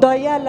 দয়াল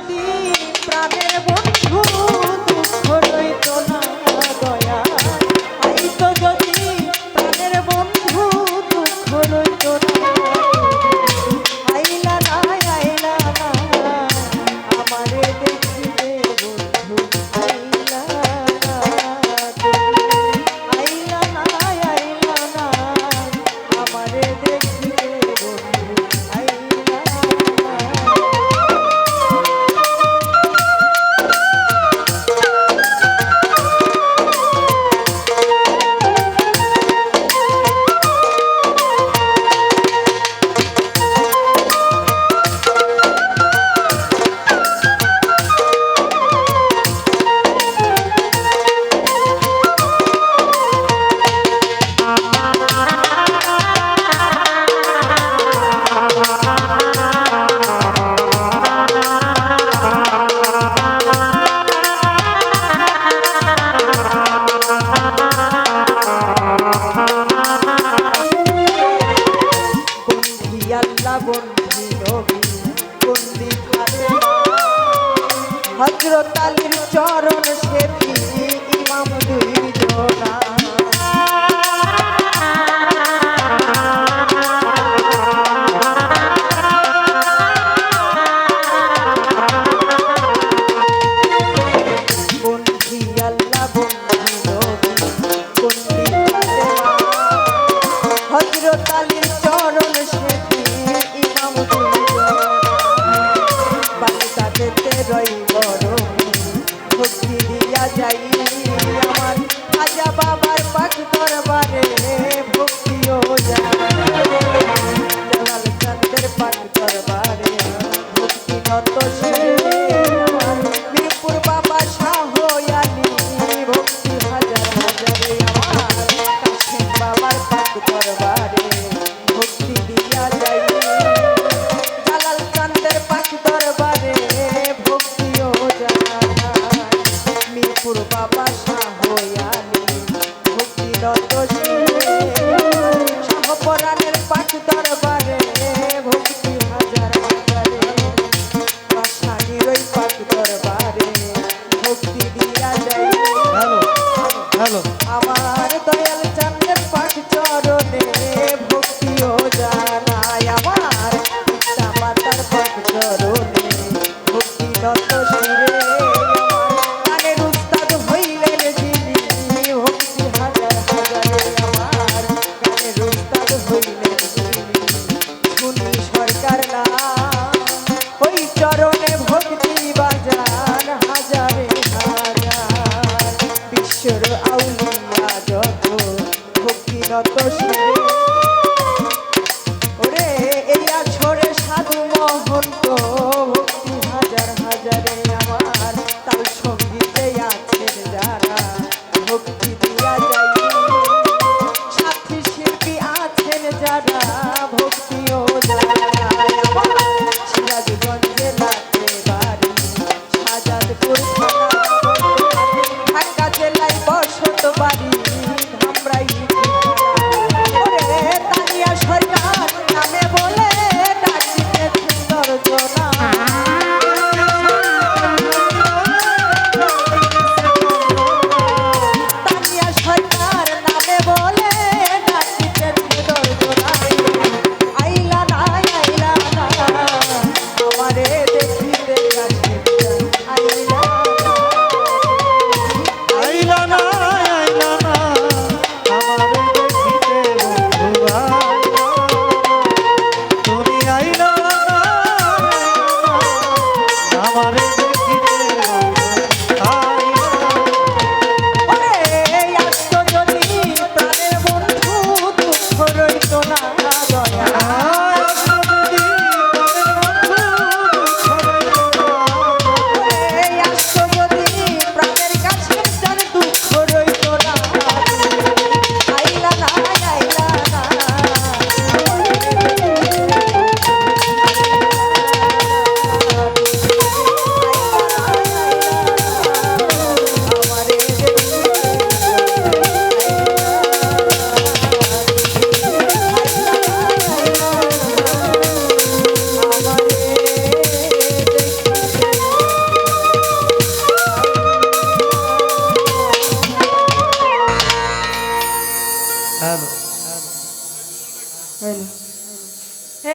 যদি প্রাণের বন্ধু হজরত আলীর চরণ সেবি Santo Santo আমার দয়াল চাঁদের পাখ চরণে।